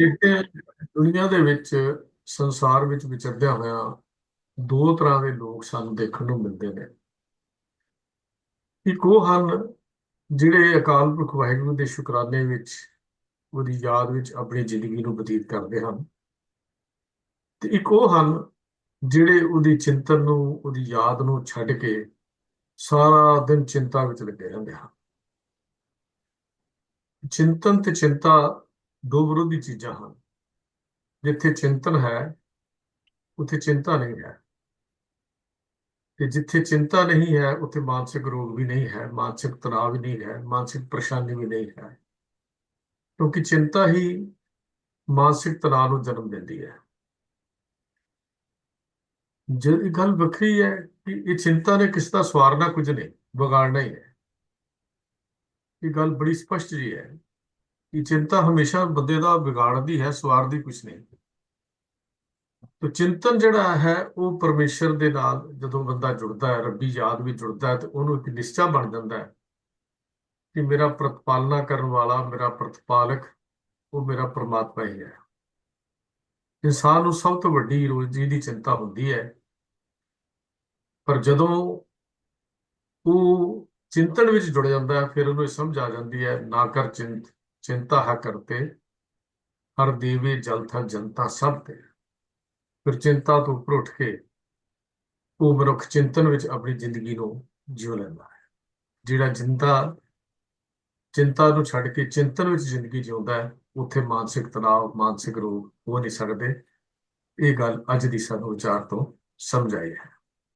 ਇੱਥੇ ਦੁਨੀਆ ਦੇ ਵਿੱਚ ਸੰਸਾਰ ਵਿੱਚ ਵਿਚਰਦਿਆਂ ਹੋਇਆ ਦੋ ਤਰ੍ਹਾਂ ਦੇ ਲੋਕ ਸਾਨੂੰ ਦੇਖਣ ਨੂੰ ਮਿਲਦੇ ਨੇ। ਇੱਕ ਉਹ ਹਨ ਜਿਹੜੇ ਅਕਾਲ ਪੁਰਖ ਵਾਹਿਗੁਰੂ ਦੇ ਸ਼ੁਕਰਾਨੇ ਵਿੱਚ ਉਹਦੀ ਯਾਦ ਵਿੱਚ ਆਪਣੀ ਜ਼ਿੰਦਗੀ ਨੂੰ ਬਤੀਤ ਕਰਦੇ ਹਨ ਤੇ ਇੱਕ ਉਹ ਹਨ ਜਿਹੜੇ ਉਹਦੀ ਚਿੰਤਨ ਨੂੰ, ਉਹਦੀ ਯਾਦ ਨੂੰ ਛੱਡ ਕੇ ਸਾਰਾ ਦਿਨ ਚਿੰਤਾ ਵਿੱਚ ਲੱਗੇ ਰਹਿੰਦੇ ਹਨ। ਚਿੰਤਨ ਤੇ ਚਿੰਤਾ ਦੋ ਵਿਰੋਧੀ ਚੀਜ਼ਾਂ ਹਨ। ਜਿੱਥੇ ਚਿੰਤਨ ਹੈ, ਉੱਥੇ ਚਿੰਤਾ ਨਹੀਂ ਹੈ। ਤੇ ਜਿੱਥੇ ਚਿੰਤਾ ਨਹੀਂ ਹੈ, ਉੱਥੇ ਮਾਨਸਿਕ ਰੋਗ ਵੀ ਨਹੀਂ ਹੈ, ਮਾਨਸਿਕ ਤਣਾਅ ਵੀ ਨਹੀਂ ਹੈ, ਮਾਨਸਿਕ ਪਰੇਸ਼ਾਨੀ ਵੀ ਨਹੀਂ ਹੈ। ਕਿਉਂਕਿ ਚਿੰਤਾ ਹੀ ਮਾਨਸਿਕ ਤਣਾਅ ਨੂੰ ਜਨਮ ਦਿੰਦੀ ਹੈ। ਜਿਹੜੀ ਗੱਲ ਵੱਖਰੀ ਹੈ ਕਿ ਇਹ ਚਿੰਤਾ ਨੇ ਕਿਸ ਦਾ ਸਵਾਰਨਾ ਕੁਝ ਨਹੀਂ, ਵਿਗਾੜਨਾ ਹੀ ਹੈ। ਇਹ ਗੱਲ ਬੜੀ ਸਪਸ਼ਟ ਜੀ ਹੈ। ਕਿ ਚਿੰਤਾ ਹਮੇਸ਼ਾ ਬੰਦੇ ਦਾ ਵਿਗਾੜਦੀ ਹੈ, ਸਵਾਰਦੀ ਕੁਝ ਨਹੀਂ। ਤੋ ਚਿੰਤਨ ਜਿਹੜਾ ਹੈ, ਉਹ ਪਰਮੇਸ਼ਰ ਦੇ ਨਾਲ ਜਦੋਂ ਬੰਦਾ ਜੁੜਦਾ ਹੈ, ਰੱਬੀ ਯਾਦ ਵੀ ਜੁੜਦਾ ਹੈ, ਤੇ ਉਹਨੂੰ ਇੱਕ ਨਿਸ਼ਚਾ ਬਣ ਜਾਂਦਾ ਹੈ ਕਿ ਮੇਰਾ ਪ੍ਰਤਪਾਲਨਾ ਕਰਨ ਵਾਲਾ, ਮੇਰਾ ਪ੍ਰਤਪਾਲਕ, ਉਹ ਮੇਰਾ ਪ੍ਰਮਾਤਮਾ ਹੀ ਹੈ। ਇਨਸਾਨ ਨੂੰ ਸਭ ਤੋਂ ਵੱਡੀ ਰੋਜ਼ੀ ਦੀ ਚਿੰਤਾ ਹੁੰਦੀ ਹੈ। ਪਰ ਜਦੋਂ ਉਹ ਚਿੰਤਨ ਵਿੱਚ ਜੁੜ ਜਾਂਦਾ ਹੈ, ਫਿਰ ਉਹਨੂੰ ਇਹ ਸਮਝ ਆ ਜਾਂਦੀ ਹੈ, ਨਾ ਕਰ ਚਿੰਤ ਚਿੰਤਾ ਹੈ ਕਰਤੇ ਹਰ ਦੇਵੇ ਜਲ ਥਾ ਜਨਤਾ ਸਭ ਤੇ। ਫਿਰ ਚਿੰਤਾ ਤੋਂ ਉੱਪਰ ਉੱਠ ਕੇ ਉਹ ਮਨੁੱਖ ਚਿੰਤਨ ਵਿੱਚ ਆਪਣੀ ਜ਼ਿੰਦਗੀ ਨੂੰ ਜਿਉ ਲੈਂਦਾ ਹੈ। ਜਿਹੜਾ ਜਿੰਦਾ, ਚਿੰਤਾ ਨੂੰ ਛੱਡ ਕੇ ਚਿੰਤਨ ਵਿੱਚ ਜ਼ਿੰਦਗੀ ਜਿਉਂਦਾ ਹੈ, ਉੱਥੇ ਮਾਨਸਿਕ ਤਣਾਅ, ਮਾਨਸਿਕ ਰੋਗ ਹੋ ਨਹੀਂ ਸਕਦੇ। ਇਹ ਗੱਲ ਅੱਜ ਦੀ ਸਾਨੂੰ ਵਿਚਾਰ ਤੋਂ ਸਮਝ ਆਈ ਹੈ।